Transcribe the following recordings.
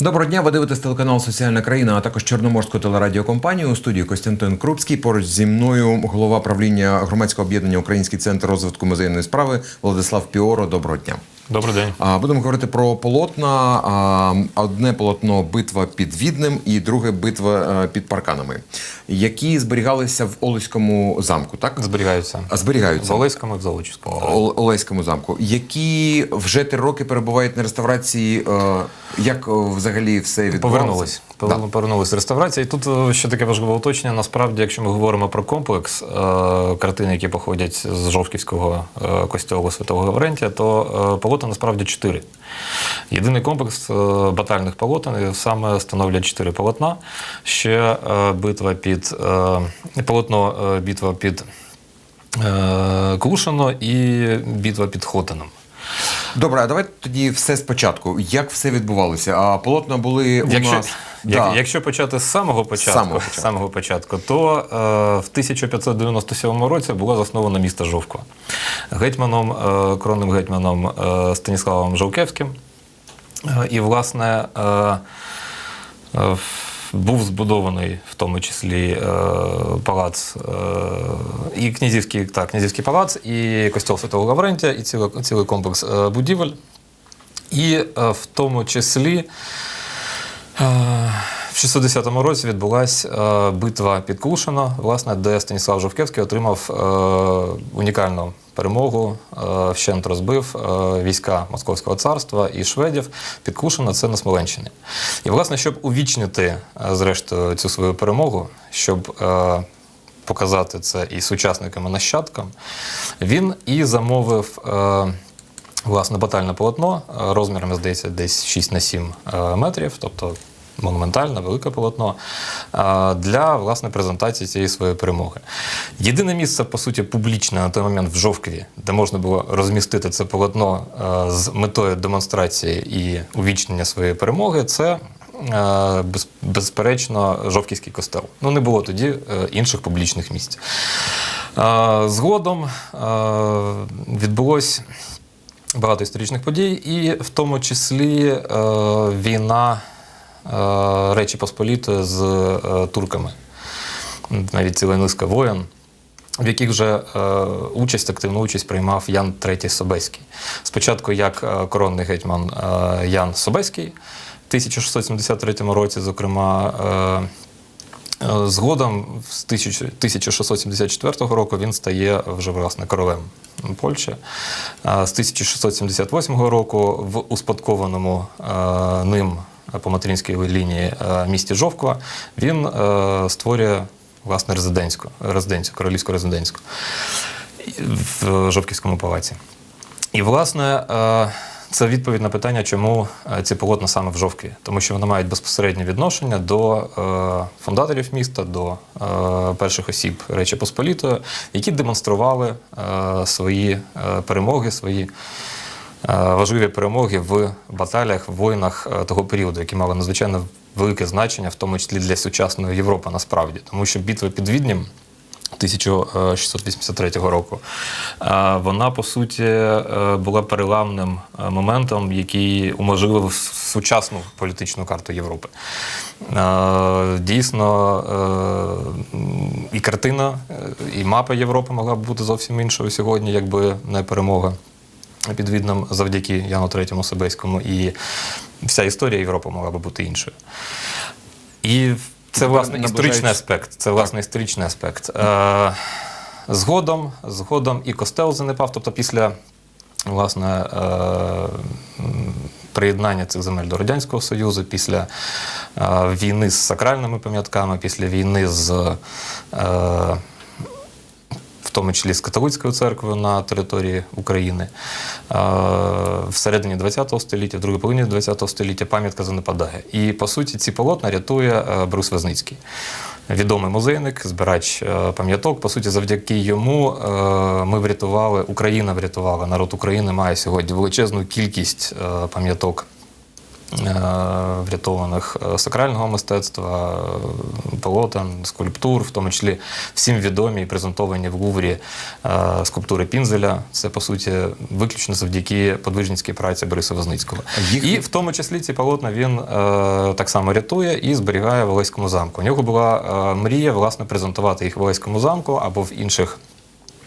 Доброго дня, ви дивитесь телеканал Соціальна країна, а також Чорноморську телерадіокомпанію. У студії Костянтин Крупський. Поруч зі мною голова правління громадського об'єднання Український центр розвитку музейної справи Владислав Піоро. Доброго дня. Добрий день. Будемо говорити про полотна. Одне полотно битва під Віднем і друге битва е, під парканами, які зберігалися в Олеському замку. Так Зберігаються. Зберігаються В Олеському і в Золочівському. О Олеському замку, які вже три роки перебувають на реставрації. Е, Як е, взагалі все відбувалося? Повернулись. Повернулись реставрації. І тут е, ще таке важливе уточнення. Насправді, якщо ми говоримо про комплекс е, картин, які походять з Жовківського е, костьолу Святого Лаврентія, то е, полотна насправді чотири. Єдиний комплекс е, батальних полотен саме становлять чотири полотна. Ще битва під полотно е, битва під е, Клушино і битва під Хотином. Добре, а давайте тоді все спочатку. Як все відбувалося? А полотна були у Якщо, нас. як- Да. якщо почати з самого початку, самого початку. самого початку то е, в 1597 році було засновано місто Жовква гетьманом, е, коронним гетьманом е, Станіславом Жовкевським. Е, і, власне, е, е, був збудований в тому числі е, палац, е, і князівський, так, князівський палац, і костьол Святого Лаврентія, і цілий, цілий комплекс е, будівель. І в тому числі 610 році відбулася е, битва під Клушино, власне, де Станіслав Жовкевський отримав е, унікальну перемогу, е, вщент розбив війська Московського царства і шведів під Клушино, це на Смоленщині. І, власне, щоб увічнити, зрештою, цю свою перемогу, щоб показати це і сучасникам, і нащадкам, він і замовив. Власне, батальне полотно розмірами, здається, десь 6 на 7 е, метрів, тобто монументальне, велике полотно, е, для власне презентації цієї своєї перемоги. Єдине місце, по суті, публічне на той момент в Жовкві, де можна було розмістити це полотно е, з метою демонстрації і увічнення своєї перемоги, це. е, Безперечно, Жовківський костел. Ну, не було тоді інших публічних місць. Згодом відбулось багато історичних подій, і в тому числі війна Речі Посполітої з е, турками. Навіть ціла низка воєн, в яких вже е, участь, активну участь приймав Ян III Собеський. Спочатку як е, коронний гетьман е, Ян Собеський в 1673 році, зокрема. Е, Е, Згодом з 1674 року він стає вже власне королем Польщі. З 1678 року в успадкованому е, ним по материнській лінії е, місті Жовква він е, створює власне резиденську, резиденцію, королівську резиденську в Жовківському палаці. І, власне, е, це відповідь на питання, чому е, ці полотна саме в Жовкві. Тому що вони мають безпосереднє відношення до е, фундаторів міста, до е, перших осіб Речі Посполітої, які демонстрували е, свої е, перемоги, свої. Е, Важливі перемоги в баталіях, в воїнах е, того періоду, які мали надзвичайно велике значення, в тому числі для сучасної Європи, насправді, тому що битва під Віднім 1683 року. Е, Вона, по суті, була переламним моментом, який уможливив сучасну політичну карту Європи. Дійсно, і картина, і мапа Європи могла б бути зовсім іншою сьогодні, якби не перемога під Відном завдяки Яну Третьому Собеському, і вся історія Європи могла би бути іншою. І це, власне, історичний аспект. Це власне історичний аспект. Е, згодом, згодом і костел занепав, тобто після власне, е, приєднання цих земель до Радянського Союзу, після е, війни з сакральними пам'ятками, після війни з. Е, в тому числі з католицькою церквою на території України. Е, Всередині ХХ століття, в другій половині ХХ століття пам'ятка занепадає. І по суті ці полотна рятує е, Брус Везницький. Відомий музейник, збирач е, пам'яток. По суті, завдяки йому ми врятували, Україна врятувала, народ України має сьогодні величезну кількість пам'яток врятованих е, сакрального мистецтва, е, полотен, скульптур, в тому числі всім відомі і презентовані в Луврі е, скульптури Пінзеля. Це по суті виключно завдяки подвижницькій праці Бориса Возницького. Їх- І в тому числі ці полотна він е, так само рятує і зберігає в Олеському замку. У нього була е, мрія власне презентувати їх в Олеському замку або в інших.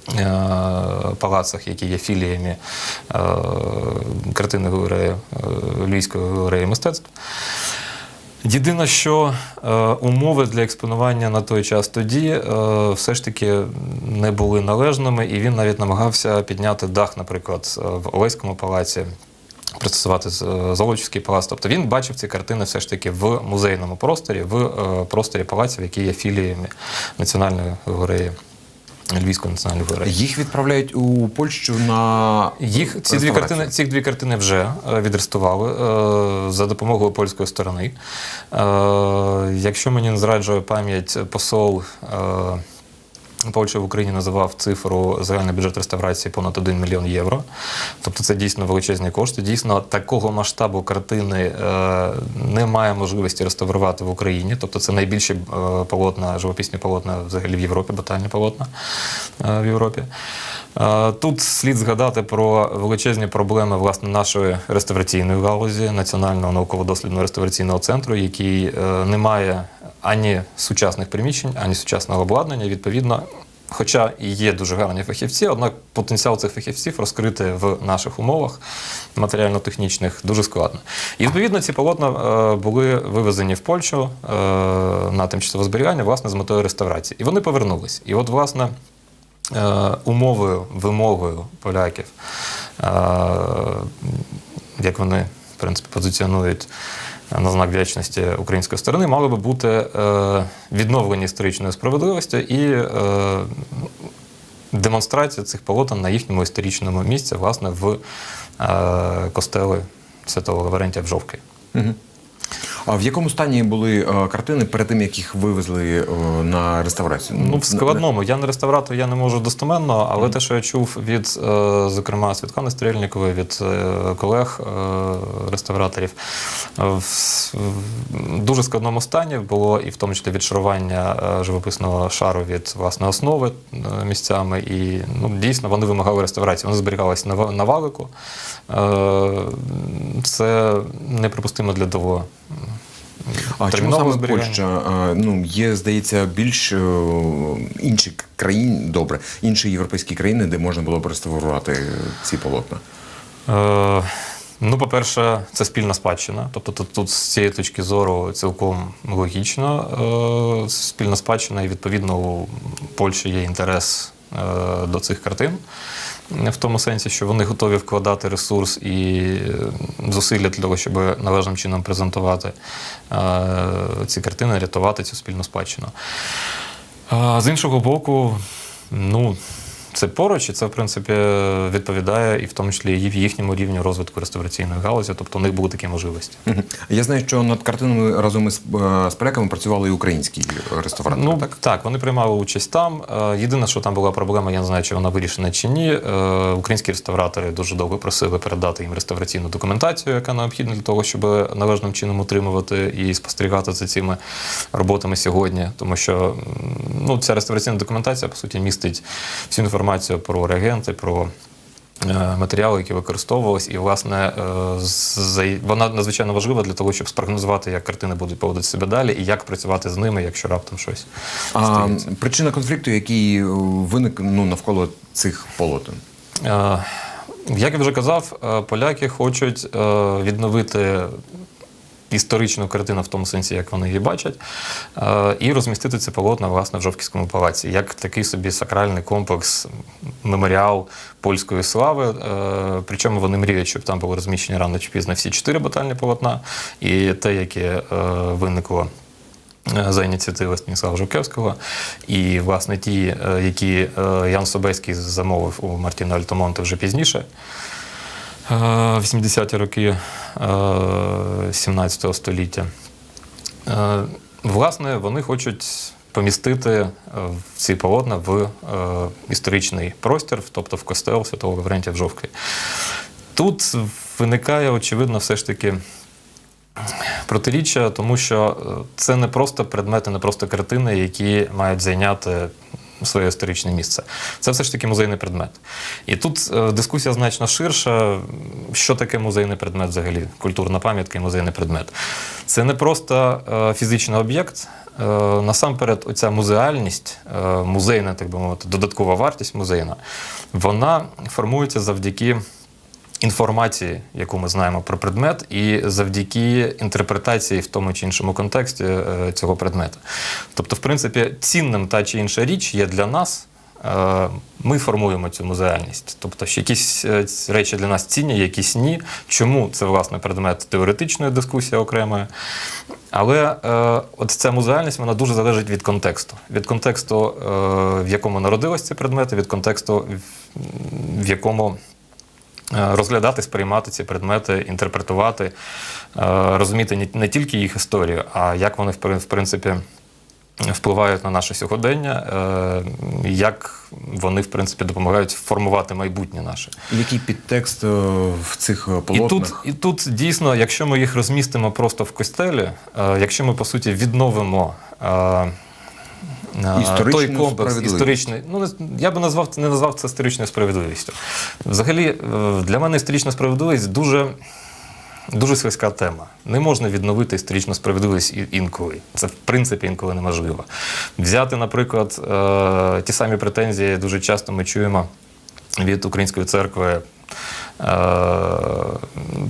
Е, Палацах, які є філіями е, картини галереї Львівської галереї мистецтв. Єдине, що е, умови для експонування на той час тоді все ж таки не були належними, і він навіть намагався підняти дах, наприклад, в Олеському палаці. Пристосувати Золочівський палац. Тобто він бачив ці картини все ж таки в музейному просторі, в просторі палаців, які є філіями Національної галереї, Львівської національного галереї. Їх відправляють у Польщу на Їх ці дві картини, ці дві картини вже відрестували відреставрували е, за допомогою польської сторони. Е, якщо мені не зраджує пам'ять, посол Польщі в Україні називав цифру загальний бюджет реставрації понад 1 мільйон євро. Тобто це дійсно величезні кошти. Дійсно, такого масштабу картини е, немає можливості реставрувати в Україні. Тобто це найбільші е, полотна, живописні полотна взагалі в Європі, ботальні полотна е, в Європі. Тут слід згадати про величезні проблеми власне нашої реставраційної галузі, Національного науково-дослідного реставраційного центру, який е, не має ані сучасних приміщень, ані сучасного обладнання. Відповідно, хоча і є дуже гарні фахівці, однак потенціал цих фахівців розкрити в наших умовах матеріально-технічних дуже складно. І відповідно ці полотна е, були вивезені в Польщу е, на тимчасове зберігання, власне, з метою реставрації. І вони повернулись. І от, власне, умовою, вимогою поляків, е, як вони в принципі позиціонують на знак вдячності української сторони, мало би бути е, відновлення історичної справедливості і е, демонстрація цих полотен на їхньому історичному місці, власне, в е, костели Святого Лаврентія в Жовки. Мгм. А в якому стані були е, картини перед тим, як їх вивезли е, на реставрацію? Ну, в складному. Я не реставратор, я не можу достеменно, але те, що я чув від, е, зокрема, Світлани Стрельникової, від колег реставраторів, в дуже складному стані було і в тому числі відшарування живописного шару від власне основи місцями. І ну, дійсно вони вимагали реставрації. Вони зберігалися на, на валику. Це неприпустимо для того. А чому саме зберігання. Польща? Ну, є, здається, більш е, інші країн, добре, інші європейські країни, де можна було б реставрувати ці полотна. Е, ну, по-перше, це спільна спадщина. Тобто тут, тут з цієї точки зору цілком логічно е, спільна спадщина, і відповідно у Польщі є інтерес е, до цих картин. В тому сенсі, що вони готові вкладати ресурс і е, зусилля для того, щоб належним чином презентувати е, ці картини, рятувати цю спільну спадщину. З іншого боку, ну, це поруч, і це, в принципі, відповідає і в тому числі і в їхньому рівні розвитку реставраційної галузі, тобто у них були такі можливості. Я знаю, що над картинами разом із е, з поляками працювали і українські реставратори. Ну так? так? вони приймали участь там. Е, Єдине, що там була проблема, я не знаю, чи вона вирішена чи ні. Е, Українські реставратори дуже довго просили передати їм реставраційну документацію, яка необхідна для того, щоб належним чином утримувати і спостерігати за цими роботами сьогодні. Тому що ну, ця реставраційна документація, по суті, містить всю інформацію про реагенти, про. е, Матеріали, які використовувалися, і власне е, вона надзвичайно важлива для того, щоб спрогнозувати, як картини будуть поводити себе далі, і як працювати з ними, якщо раптом щось А стається. причина конфлікту, який е, виник ну, навколо цих полотен. Як я вже казав, поляки хочуть відновити історичну картину в тому сенсі, як вони її бачать, е, і розмістити це полотна власне в Жовківському палаці, як такий собі сакральний комплекс, меморіал польської слави. Е, Причому вони мріють, щоб там були розміщені рано чи пізно всі чотири батальні полотна, і те, яке е, виникло за ініціативи Станіслава Жукевського. І, власне, ті, які Ян Собеський замовив у Мартіна Альтомонте вже пізніше, 80-ті роки е, 17 століття. Е, Власне, вони хочуть помістити е, ці полотна в е, історичний простір, тобто в костел Святого Лаврентія в Жовкві. Тут виникає, очевидно, все ж таки Протиріччя, тому що е, це не просто предмети, не просто картини, які мають зайняти своє історичне місце. Це все ж таки музейний предмет. І тут е, дискусія значно ширша. Що таке музейний предмет взагалі? Культурна пам'ятка і музейний предмет. Це не просто е, фізичний об'єкт. Е, Насамперед, оця музеальність, музейна, так би мовити, додаткова вартість музейна, вона формується завдяки інформації, яку ми знаємо про предмет, і завдяки інтерпретації в тому чи іншому контексті е, цього предмета. Тобто, в принципі, цінним та чи інша річ є для нас. е, Ми формуємо цю музеальність. Тобто, що якісь е, речі для нас цінні, якісь ні. Чому це власне предмет теоретичної дискусії окремої. Але е, от ця музеальність вона дуже залежить від контексту. Від контексту, е, в якому народились ці предмети, від контексту, в- якому розглядати, сприймати ці предмети, інтерпретувати, е, розуміти не- тільки їх історію, а як вони в принципі. Впливають на наше сьогодення, е, як вони, в принципі, допомагають формувати майбутнє наше. Який підтекст е, в цих е, І тут, і тут дійсно, якщо ми їх розмістимо просто в костелі, е, якщо ми по суті відновимо. Той комплекс історичний, ну я би назвав не назвав це історичною справедливістю. Взагалі, е, для мене історична справедливість дуже, дуже слизька тема. Не можна відновити історичну справедливість інколи. Це в принципі інколи неможливо. Взяти, наприклад, е, ті самі претензії дуже часто ми чуємо від української церкви. Е,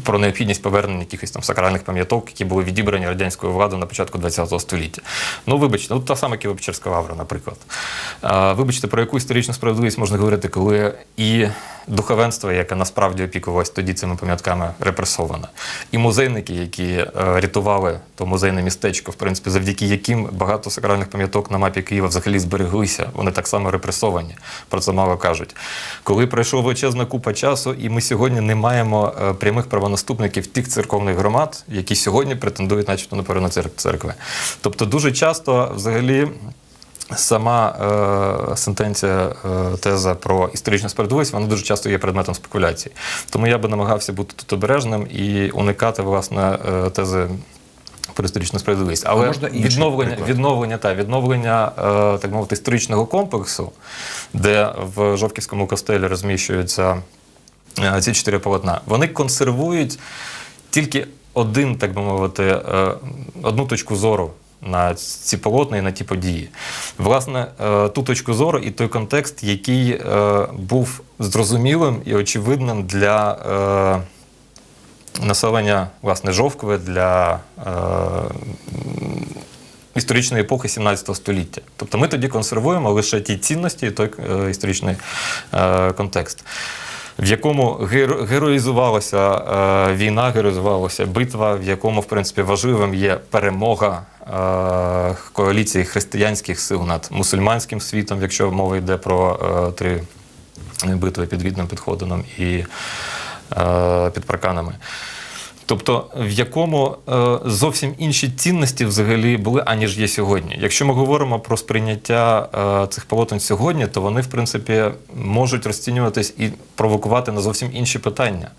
Про необхідність повернення якихось там сакральних пам'яток, які були відібрані радянською владою на початку ХХ століття. Ну, вибачте, ну та сама Києво-Печерська лавра, наприклад. Е, Вибачте, про яку історичну справедливість можна говорити, коли і духовенство, яке насправді опікувалось тоді цими пам'ятками, репресоване, і музейники, які е, рятували то музейне містечко, в принципі, завдяки яким багато сакральних пам'яток на мапі Києва взагалі збереглися, вони так само репресовані. Про це мало кажуть. Коли пройшла величезна купа часу, і ми не маємо е, прямих правонаступників тих церковних громад, які сьогодні претендують, начебто, на перенос церкви. Тобто, дуже часто взагалі. Сама е, сентенція, е, теза про історичну справедливість, вона дуже часто є предметом спекуляцій. Тому я би намагався бути тут обережним і уникати власне е, тези про історичну справедливість. Але можна відновлення, приклад? відновлення, та, відновлення е, так мовити, історичного комплексу, де в Жовківському костелі розміщуються е, ці чотири полотна, вони консервують тільки один, так би мовити, е, одну точку зору. На ці полотна і на ті події. Власне, е, ту точку зору і той контекст, який е, був зрозумілим і очевидним для е, населення власне Жовкви, для е, історичної епохи 17 століття. Тобто ми тоді консервуємо лише ті цінності і той е, історичний е, контекст. В якому геро- героїзувалася е, війна, героїзувалася битва, в якому, в принципі, важливим є перемога е, коаліції християнських сил над мусульманським світом, якщо мова йде про е, три битви під Відним, під Ходином і під Парканами. Тобто, в якому е, зовсім інші цінності взагалі були, аніж є сьогодні. Якщо ми говоримо про сприйняття е, цих полотен сьогодні, то вони, в принципі, можуть розцінюватись і провокувати на зовсім інші питання.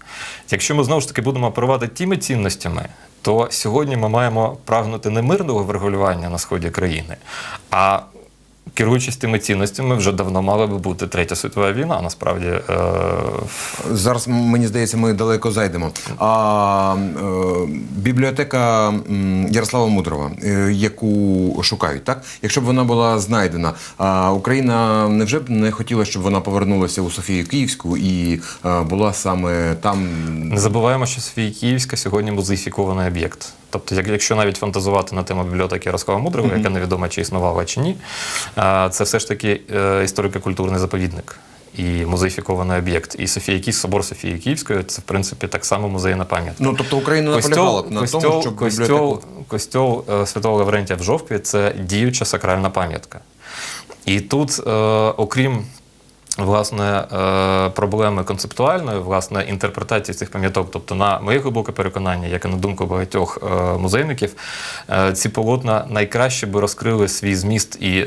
Якщо ми знову ж таки будемо оперувати тими цінностями, то сьогодні ми маємо прагнути не мирного врегулювання на сході країни, а керуючись тими цінностями, вже давно мала би бути третя світова війна. Насправді е, Зараз мені здається, ми далеко зайдемо. А е, бібліотека Ярослава Мудрова, е, яку шукають, так? Якщо б вона була знайдена, а Україна невже б не хотіла, щоб вона повернулася у Софію Київську і була саме там. Не забуваємо, що Софія Київська сьогодні музеїфікований об'єкт. Тобто, якщо навіть фантазувати на тему бібліотеки Ярослава Мудрого, яка невідомо чи існувала чи ні, це все ж таки е, історико-культурний заповідник. І музеїфікований об'єкт. І Софія Київ, собор Софії Київської це, в принципі, так само музейна пам'ятка. Ну тобто Україна наполягала на тому, щоб костьол, костьол е, Святого Лаврентія в Жовкві це діюча сакральна пам'ятка. І тут, е, окрім Власне, е, проблеми концептуальної, власне, інтерпретації цих пам'яток. Тобто, на моє глибоке переконання, як і на думку багатьох е, музейників, е, ці полотна найкраще би розкрили свій зміст і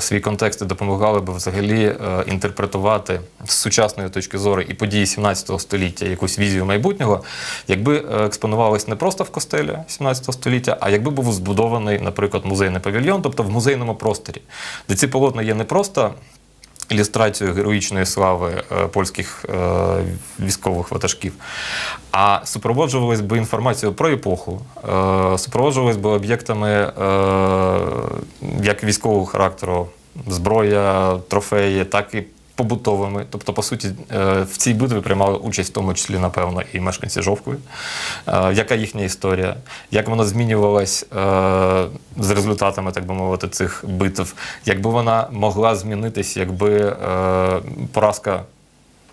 свій контекст і допомагали би взагалі інтерпретувати з сучасної точки зору і події 17 століття якусь візію майбутнього, якби експонувались не просто в костелі 17 століття, а якби був збудований, наприклад, музейний павільйон, тобто в музейному просторі, де ці полотна є не просто ілюстрацію героїчної слави е, польських е, військових ватажків, а супроводжувались би інформацією про епоху, е, супроводжувались би об'єктами як військового характеру, зброя, трофеї, так і побутовими. Тобто, по суті, е, в цій битві приймали участь, в тому числі, напевно, і мешканці Жовкви. Е, Яка їхня історія? Як вона змінювалась е, з результатами, так би мовити, цих битв? Якби вона могла змінитись, якби поразка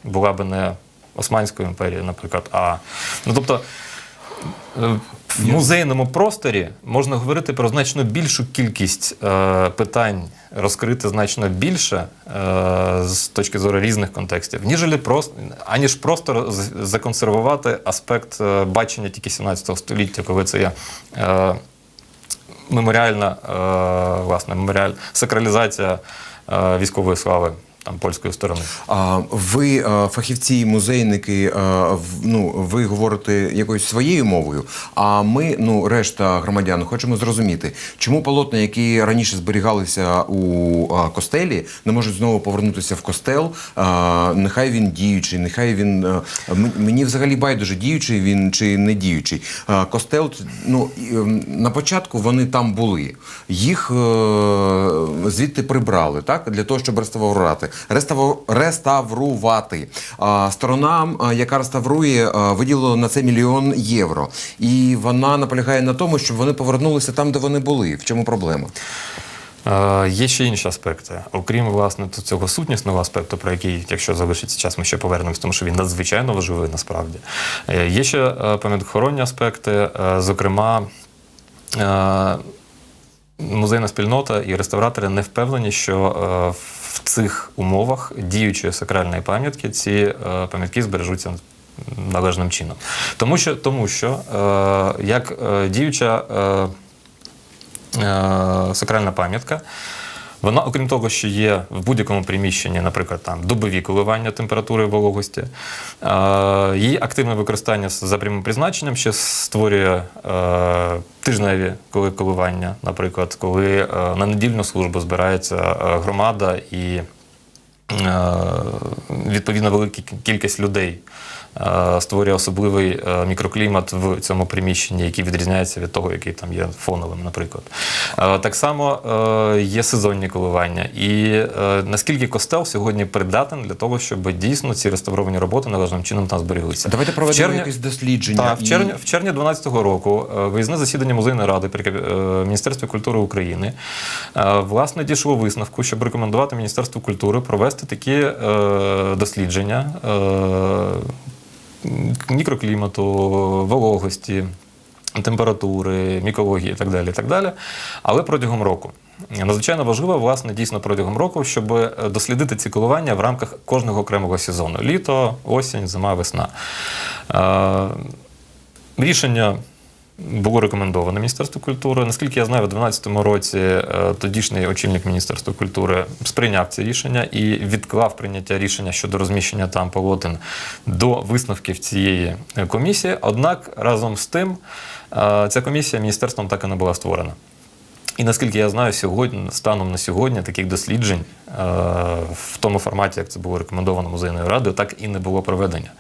була б не Османської імперії, наприклад, а ну тобто. Е, В музейному просторі можна говорити про значно більшу кількість е, питань, розкрити значно більше е, з точки зору різних контекстів, ніж просто, аніж просто законсервувати аспект е, бачення тільки 17 століття, коли це є. Е, меморіальна, е, власне, меморіаль, сакралізація е, військової слави там, польської сторони. А ви е, фахівці, музейники, е, ну ви говорите якоюсь своєю мовою. А ми, ну решта громадян, хочемо зрозуміти, чому полотна, які раніше зберігалися у е, костелі, не можуть знову повернутися в костел. Нехай він діючий, нехай він мені взагалі байдуже діючий він чи не діючий. Костел, ну ем, на початку вони там були. Їх звідти прибрали, так для того, щоб реставрувати. Реставру- реставрувати. Сторона, яка реставрує, виділила на це мільйон євро. І вона наполягає на тому, щоб вони повернулися там, де вони були. В чому проблема? Є ще інші аспекти, окрім власне цього сутнісного аспекту, про який, якщо залишиться час, ми ще повернемось, тому що він надзвичайно важливий насправді. Е, Є ще е, аспекти, е, зокрема. е, Музейна спільнота і реставратори не впевнені, що е, в цих умовах діючої сакральної пам'ятки ці е, пам'ятки збережуться належним чином. Тому що, тому що е, як е, діюча сакральна пам'ятка. Вона, окрім того, що є в будь-якому приміщенні, наприклад, там добові коливання температури вологості, е, її активне використання за прямим призначенням ще створює е, тижневі коли- коливання, наприклад, коли е, на недільну службу збирається громада і відповідно велика кількість людей створює особливий е, мікроклімат в цьому приміщенні, який відрізняється від того, який там є фоновим, наприклад. Е, Так само е, є сезонні коливання. І е, наскільки костел сьогодні придатен для того, щоб дійсно ці реставровані роботи належним чином там зберіглися. Давайте В проведемо червні- якесь дослідження. так, в і- червні, в червні 2012 року е, виїзне засідання музейної ради при е, Міністерстві культури України е, власне дійшло висновку, щоб рекомендувати Міністерству культури провести такі е, дослідження е, мікроклімату, вологості. Температури, мікології і так далі, і так далі. Але протягом року. Надзвичайно важливо, власне, дійсно протягом року, щоб е, дослідити ці коливання в рамках кожного окремого сезону: літо, осінь, зима, весна. Е, Рішення було рекомендовано Міністерству культури. Наскільки я знаю, у 2012 році е, тодішній очільник Міністерства культури сприйняв це рішення і відклав прийняття рішення щодо розміщення там полотен до висновків цієї комісії. Однак разом з тим е, ця комісія міністерством так і не була створена. І наскільки я знаю, сьогодні, станом на сьогодні таких досліджень е, в тому форматі, як це було рекомендовано музейною радою, так і не було проведення.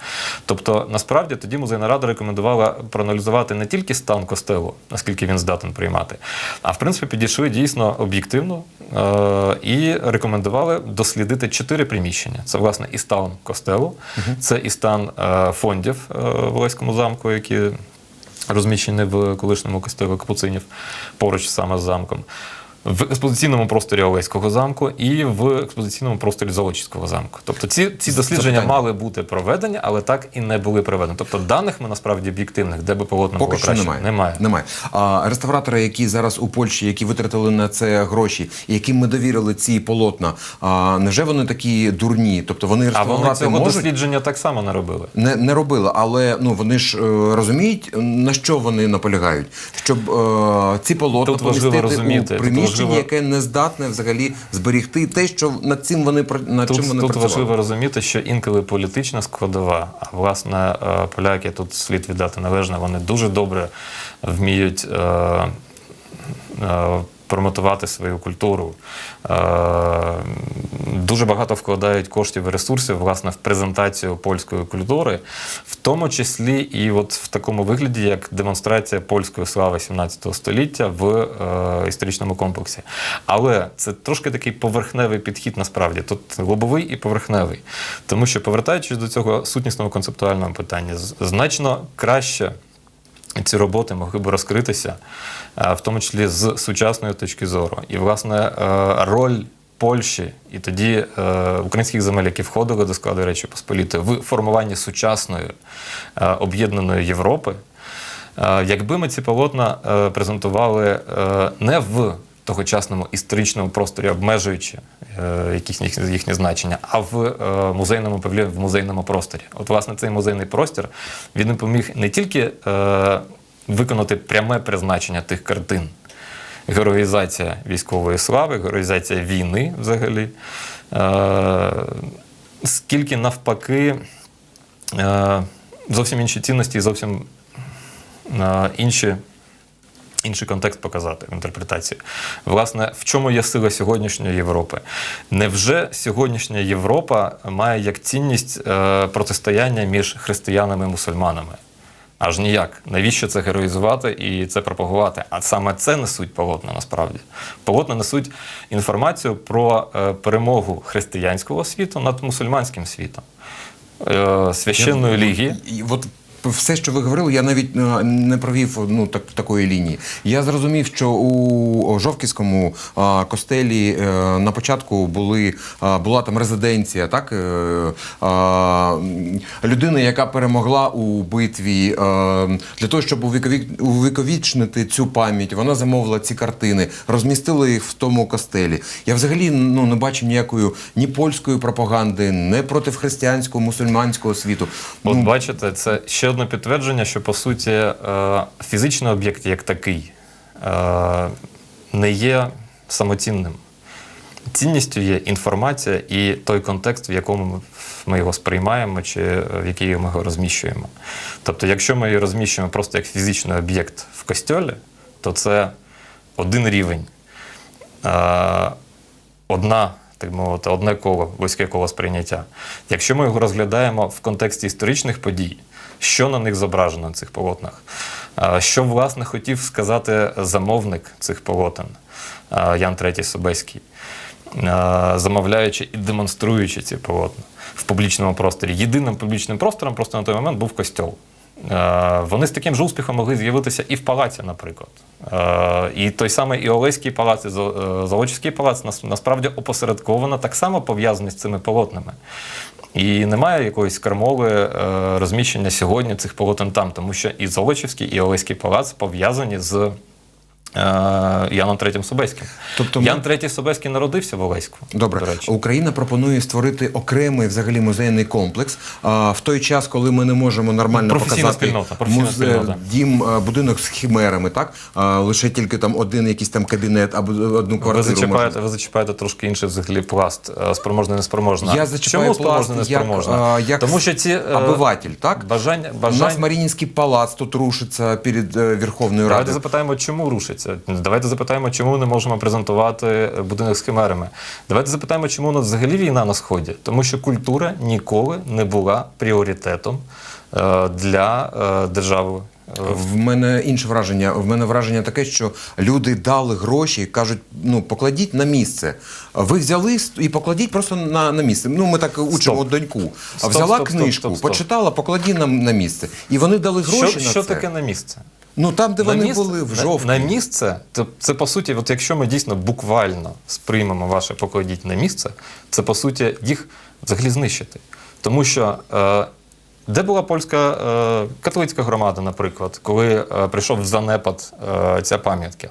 Тобто, насправді тоді музейна рада рекомендувала проаналізувати не тільки стан костелу, наскільки він здатен приймати, а в принципі підійшли дійсно об'єктивно е, і рекомендували дослідити чотири приміщення. Це власне і стан костелу, це і стан е, фондів е, в Олеському замку, які розміщений в колишньому костелі Капуцинів поруч саме з замком. В експозиційному просторі Олеського замку і в експозиційному просторі Золочівського замку. Тобто ці, ці дослідження мали бути проведені, але так і не були проведені. Тобто даних ми насправді об'єктивних, де би Поки було що краще, немає. немає. немає. А, реставратори, які зараз у Польщі, які витратили на це гроші, яким ми довірили ці полотна, а, невже вони такі дурні? Тобто вони А вони цього можуть? дослідження так само не робили. Не, не робили, але ну вони ж е, розуміють на що вони наполягають, щоб е, ці полотна Тут важливо помістити розуміти, у тут приміщенні, важливо- яке не здатне взагалі зберігти те, що над цим вони над тут, чим вони тут працювали. важливо розуміти, що інколи політична складова, а власне е, поляки тут слід віддати належне, вони дуже добре вміють е, е, промотувати свою культуру. Е, дуже багато вкладають коштів і ресурсів власне в презентацію польської культури, в тому числі і от в такому вигляді, як демонстрація польської слави 17 століття в е, історичному комплексі. Але це трошки такий поверхневий підхід насправді. Тут лобовий і поверхневий. Тому що, повертаючись до цього сутнісного концептуального питання, значно краще ці роботи могли б розкритися, е, в тому числі з сучасної точки зору. І, власне, е, роль Польщі і тоді е, українських земель, які входили до складу Речі Посполіти, в формуванні сучасної об'єднаної Європи, якби ми ці полотна презентували не в тогочасному історичному просторі, обмежуючи е, якісь їх- їхнє значення, а в е, музейному павільйоні, в музейному просторі. От, власне, цей музейний простір він допоміг не тільки е, виконати пряме призначення тих картин, героїзація військової слави, героїзація війни взагалі, е, скільки навпаки зовсім інші цінності і зовсім е, інші. Інший контекст показати в інтерпретації. Власне, в чому є сила сьогоднішньої Європи? Невже сьогоднішня Європа має як цінність е, протистояння між християнами і мусульманами? Аж ніяк. Навіщо це героїзувати і це пропагувати? А саме це несуть полотна насправді. Полотна несуть інформацію про е, перемогу християнського світу над мусульманським світом, е, священної ліги. І от все, що ви говорили, я навіть е, не провів ну так такої лінії. Я зрозумів, що у Жовківському а, костелі е, на початку були а, була там резиденція, так е, а, людина, яка перемогла у битві е, для того, щоб увіковічнити цю пам'ять. Вона замовила ці картини, розмістила їх в тому костелі. Я взагалі ну не бачу ніякої ні польської пропаганди, не проти християнського, мусульманського світу. От Ну, бачите, це ще одне підтвердження, що по суті е, фізичний об'єкт як такий е, не є самоцінним. Цінністю є інформація і той контекст, в якому ми- його сприймаємо, чи е, в який ми його розміщуємо. Тобто, якщо ми його розміщуємо просто як фізичний об'єкт в костьолі, то це один рівень, одна, так мовити, одне коло, вузьке коло сприйняття. Якщо ми його розглядаємо в контексті історичних подій, що на них зображено на цих полотнах, що власне хотів сказати замовник цих полотен Ян III Собеський, замовляючи і демонструючи ці полотна в публічному просторі. Єдиним публічним простором просто на той момент був костьол. Вони з таким же успіхом могли з'явитися і в палаці, наприклад. І той самий Іолейський палац, і е, Золочівський палац насправді опосередковано так само пов'язані з цими полотнами. І немає якоїсь крамоли е, розміщення сьогодні цих полотен там, тому що і Золочівський, і Олеський палац пов'язані з Яном III Собеським. Тобто Ян III Собеський народився в Олеську. Добре, до речі. Україна пропонує створити окремий взагалі музейний комплекс. А, в той час, коли ми не можемо нормально Професійна показати спільнота, професійна спільнота. дім, будинок з хімерами, так а, лише тільки там один якийсь там кабінет або одну квартиру. Ви зачіпаєте, можна. ви зачіпаєте трошки інший взагалі пласт, е, спроможна, неспроможна. Я зачіпаю Чому як, неспроможна? а, як Тому що ці е, обиватель, так? бажання, У нас бажання... Маріїнський палац тут рушиться перед е, Верховною Давайте запитаємо, чому рушиться. Давайте запитаємо, чому ми не можемо презентувати будинок з химерами. Давайте запитаємо, чому у нас взагалі війна на сході. Тому що культура ніколи не була пріоритетом е, для е, держави. В мене інше враження. В мене враження таке, що люди дали гроші, і кажуть, ну покладіть на місце. Ви взяли і покладіть просто на, на місце. Ну, ми так учимо Стоп. доньку. А Стоп, взяла стоп, стоп, книжку, стоп, стоп. почитала, покладі на, на місце. І вони дали гроші Що, на що це. таке на місце? Ну там, де На вони місце- були в на- жовтні. На, місце, це, це по суті, от якщо ми дійсно буквально сприймемо ваше покладіть на місце, це по суті їх взагалі знищити. Тому що е, де була польська е, католицька громада, наприклад, коли е, прийшов в занепад е, ця пам'ятка?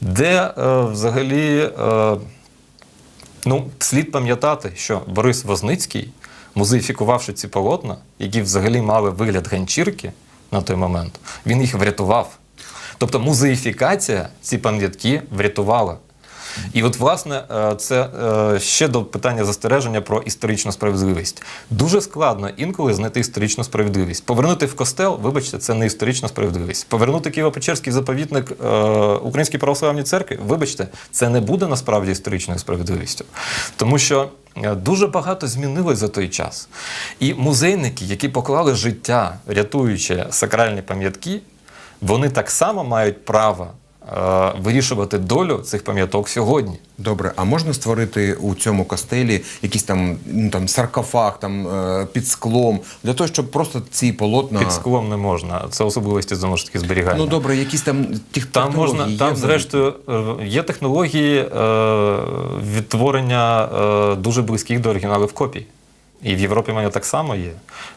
Де е, взагалі е, Ну, слід пам'ятати, що Борис Возницький, музеїфікувавши ці полотна, які взагалі мали вигляд ганчірки на той момент, він їх врятував. Тобто музеїфікація ці пам'ятки врятувала. І от, власне, е, це е, ще до питання застереження про історичну справедливість. Дуже складно інколи знайти історичну справедливість. Повернути в костел, вибачте, це не історична справедливість. Повернути Києво-Печерський заповідник е, Українській православній церкві, вибачте, це не буде насправді історичною справедливістю. Тому що дуже багато змінилось за той час. І музейники, які поклали життя, рятуючи сакральні пам'ятки, вони так само мають право вирішувати долю цих пам'яток сьогодні. Добре, а можна створити у цьому костелі якийсь там, ну, там саркофаг там, е, під склом, для того, щоб просто ці полотна. Під склом не можна. Це особливості знову ж таки зберігання. Ну добре, якісь там тих Там можна, технології там, є, зрештою, е, є технології е, відтворення е, дуже близьких до оригіналів копій. І в Європі мене так само є.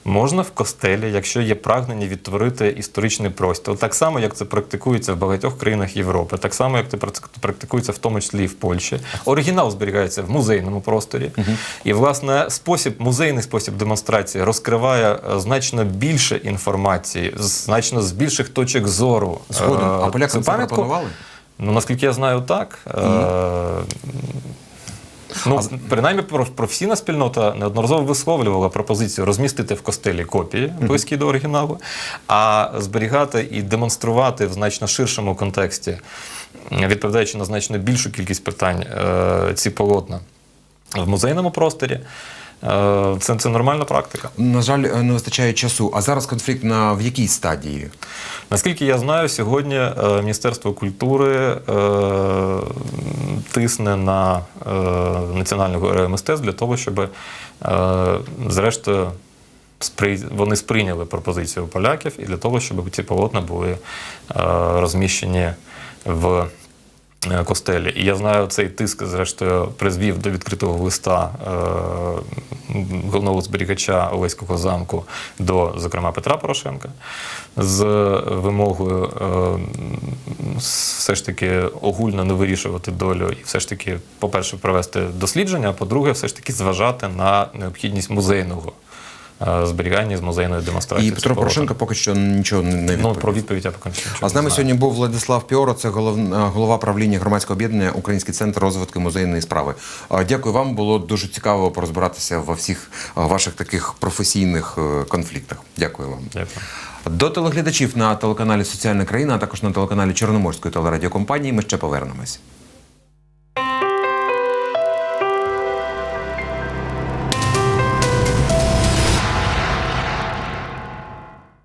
Можна в костелі, якщо є прагнення відтворити історичний простір, так само, як це практикується в багатьох країнах Європи, так само, як це практикується в тому числі і в Польщі. Оригінал зберігається в музейному просторі. І, власне, спосіб, музейний спосіб демонстрації розкриває е, значно більше інформації, значно з більших точок зору. Е, А полякам це пам'ятку. пропонували? Ну, наскільки я знаю, так. Е, Ну, принаймні, проф- професійна спільнота неодноразово висловлювала пропозицію розмістити в костелі копії близькі до оригіналу, а зберігати і демонструвати в значно ширшому контексті, відповідаючи на значно більшу кількість питань, е, ці полотна в музейному просторі. Е, Це, це нормальна практика. На жаль, е, не вистачає часу. А зараз конфлікт на в якій стадії? Наскільки я знаю, сьогодні е, Міністерство культури тисне на Національну галерею мистецтв для того, щоб зрештою вони сприйняли пропозицію поляків і для того, щоб ці полотна були розміщені в костелі. І я знаю, цей тиск, зрештою, призвів до відкритого листа е, головного зберігача Олеського замку до, зокрема, Петра Порошенка з вимогою е, все ж таки огульно не вирішувати долю і все ж таки, по-перше, провести дослідження, а по-друге, все ж таки зважати на необхідність музейного е, зберігання з музейної демонстрації. І Петро. Порошенко поки що нічого не Ну, про відповідь я поки що нічого А з нами сьогодні був Владислав Піоро, це е, голова правління громадського об'єднання Український центр розвитку музейної справи. Е, Дякую вам. Було дуже цікаво порозбиратися во всіх е, ваших таких професійних е, конфліктах. Дякую вам. Дякую. До телеглядачів на телеканалі Соціальна країна, а також на телеканалі Чорноморської телерадіокомпанії. Ми ще повернемось.